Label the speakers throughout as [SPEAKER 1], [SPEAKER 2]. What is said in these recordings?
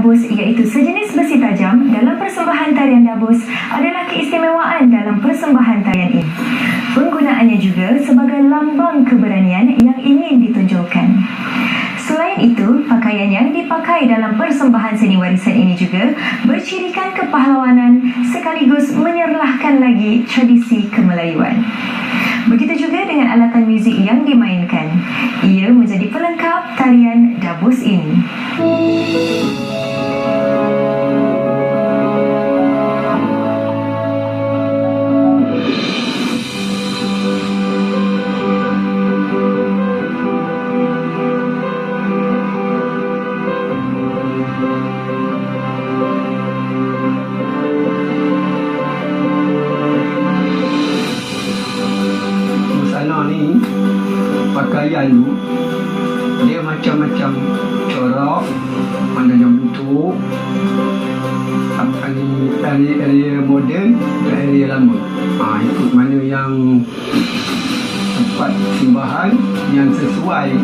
[SPEAKER 1] dabus iaitu sejenis besi tajam dalam persembahan tarian dabus adalah keistimewaan dalam persembahan tarian ini. Penggunaannya juga sebagai lambang keberanian yang ingin ditunjukkan. Selain itu, pakaian yang dipakai dalam persembahan seni warisan ini juga bercirikan kepahlawanan sekaligus menyerlahkan lagi tradisi kemelayuan. Begitu juga dengan alatan muzik yang dimainkan.
[SPEAKER 2] Busana ni pakaian tu dia macam-macam corak maknanya bentuk apa ni area, area moden dan area lama. Ha, ikut mana yang tempat simbahan yang sesuai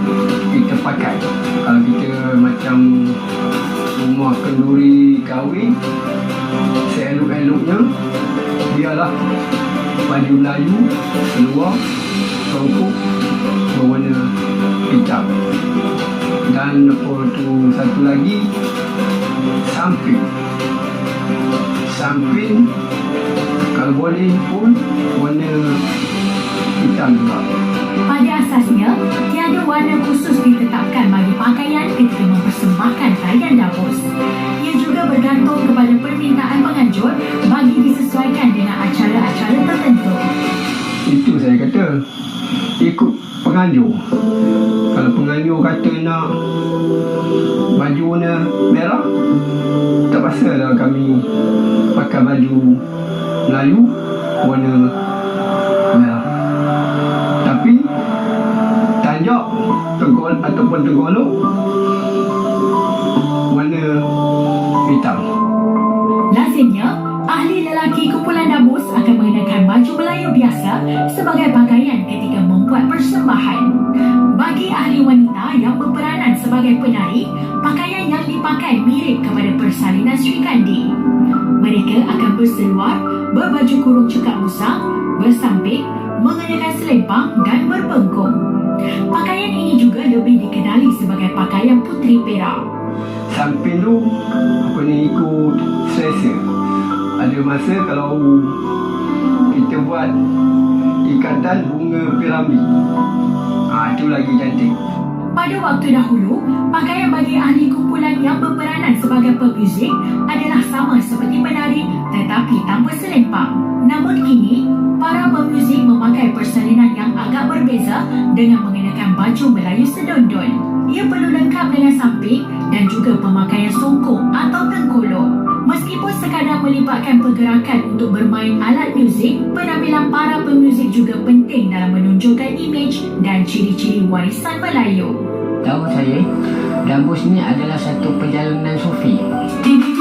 [SPEAKER 2] kita pakai. Kalau kita macam rumah kenduri kahwin seelok-eloknya biarlah baju Melayu seluar songkok berwarna hitam. Dan tu satu lagi samping. Samping kalau boleh pun warna hitam juga.
[SPEAKER 3] Pada asasnya, tiada warna
[SPEAKER 2] ikut penganjur. Kalau penganjur kata nak baju warna merah tak pasalah kami pakai baju Melayu warna merah. Tapi tanjak tenggol ataupun tenggolok warna hitam.
[SPEAKER 3] Lazimnya, baju Melayu biasa sebagai pakaian ketika membuat persembahan. Bagi ahli wanita yang berperanan sebagai penari, pakaian yang dipakai mirip kepada persalinan Sri Kandi. Mereka akan berseluar, berbaju kurung cekak musang, bersamping, mengenakan selempang dan berbengkung. Pakaian ini juga lebih dikenali sebagai pakaian puteri Perak.
[SPEAKER 2] samping tu apa ni ikut selesa ada masa kalau buat ikatan bunga piramid ha, itu lagi cantik
[SPEAKER 3] Pada waktu dahulu, pakaian bagi ahli kumpulan yang berperanan sebagai pemuzik adalah sama seperti penari tetapi tanpa selempang. Namun kini, para pemuzik memakai persalinan yang agak berbeza dengan mengenakan baju Melayu sedondon. Ia perlu lengkap dengan samping dan juga pemakaian melibatkan pergerakan untuk bermain alat muzik, penampilan para pemuzik juga penting dalam menunjukkan imej dan ciri-ciri warisan Melayu.
[SPEAKER 4] Tahu saya, Dabus ni adalah satu perjalanan sufi.
[SPEAKER 3] Di